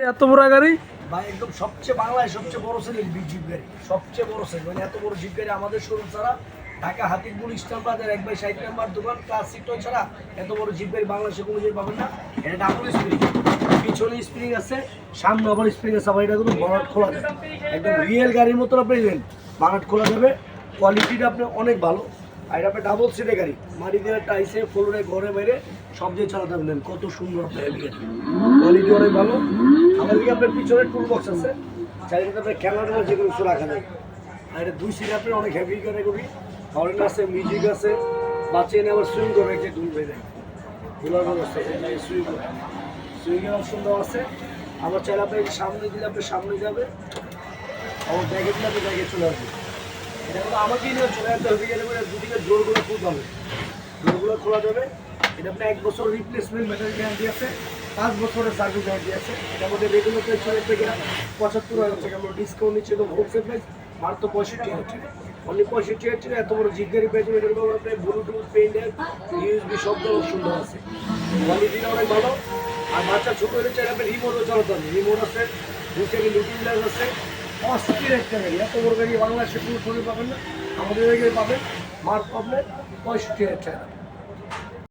এত বড় গাড়ি? ভাই, একদম সবচেয়ে বাংলায় সবচেয়ে বড় সেলের বি জিপ গাড়ি। সবচেয়ে বড় সেল মানে এত বড় জিপ গাড়ি আমাদের শোরুম ছাড়া, ঢাকা হাতিরপুর ইস্টার্ন বাজার, এক বাই ষাট নাম্বার দোকান ক্লাসিক ছাড়া এত বড় জিপ গাড়ি বাংলাদেশে কোনো জিনিস পাবেন না। এটা ডাবল স্প্রিং পিছনে স্প্রিং আছে, সামনে আবার স্প্রিং আছে। আবার এটা কিন্তু বনাট খোলা যাবে। একদম রিয়েল গাড়ির মতো আপনি নেন বানাট খোলা যাবে। কোয়ালিটিটা আপনি অনেক ভালো। আর এটা আপনার ডাবল সিটের গাড়ি। মাটি দিয়ে টাইসে ফ্লোরে ঘরে, বাইরে সব দিয়ে চালাতে পারবেন কত সুন্দর আপনার গাড়ি কোয়ালিটি অনেক ভালো। আমাদের আপনার পিছনে টুল বক্স আছে। চারিদিকে আপনার ক্যামেরা যে কোনো কিছু রাখা যায় আর এটা দুই সিটে আপনার অনেক হেভি ক্যাটাগরি হরেন আছে মিউজিক আছে বাচ্চা এনে আবার সুইং করে যে টুল বেঁধে। খোলার ব্যবস্থা আছে সুইং করে সুইংয়ের অপশন দেওয়া আছে। আবার চাইলে আপনি সামনে দিলে আপনি সামনে যাবে। আবার ব্যাগে দিলে আপনি ব্যাগে চলে আসবে। এটা কিন্তু আমাকেই নিয়ে চলে আসতে হবে গেলে পরে দুদিকে ডোরগুলো খুলতে হবে ডোরগুলো খোলা যাবে। এটা আপনার এক বছর রিপ্লেসমেন্ট ব্যাটারি গ্যারান্টি আছে। পাঁচ বছরের সার্ভিস গ্যারান্টি আছে এটার মধ্যে রেগুলার প্রাইস চলে থেকে পঁচাত্তর হাজার টাকা। আমরা ডিসকাউন্ট নিচ্ছি এবং হোলসেল প্রাইস মাত্র পঁয়ষট্টি হাজার টাকা। অনলি পঁয়ষট্টি হাজার টাকা এত বড় জিপ গাড়ি পেয়েছে এটার উপর আপনার ব্লুটুথ পেন্ডেল ইউএসবি সব ধরনের সুন্দর আছে। কোয়ালিটিটা অনেক ভালো। আর বাচ্চা ছোটো হলে চাইলে আপনি রিমোটও চালাতে হবে রিমোট আছে, দু সেকেন্ড লুকিং গ্লাস আছে। অস্থির একটা গাড়ি। এত বড় গাড়ি বাংলাদেশে কোনো শরীর পাবেন না। আমাদের গাড়ি পাবেন মার পাবেন পঁয়ষট্টি হাজার টাকা।